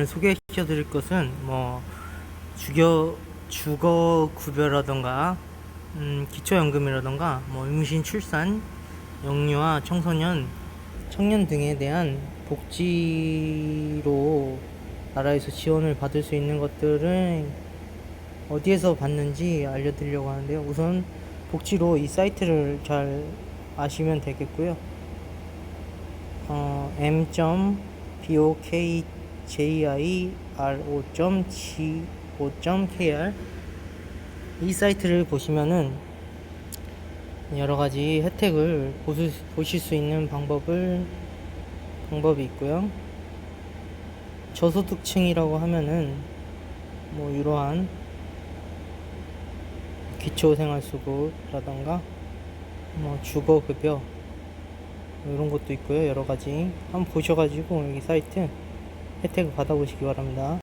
오늘 소개시켜 드릴 것은 뭐 주거 주거 구별라던가 음, 기초연금이라던가 뭐 임신 출산 영유아 청소년 청년 등에 대한 복지로 나라에서 지원을 받을 수 있는 것들을 어디에서 받는지 알려드리려고 하는데요. 우선 복지로 이 사이트를 잘 아시면 되겠고요. 어, m.bokjiro.go.kr 이 사이트를 보시면은 여러 가지 혜택을 보실, 보실 수 있는 방법을 방법이 있고요. 저소득층이라고 하면은 뭐 이러한 기초생활수급이라던가 뭐 주거급여 뭐 이런 것도 있고요 여러 가지 한번 보셔가지고 여기 사이트 혜택을 받아보시기 바랍니다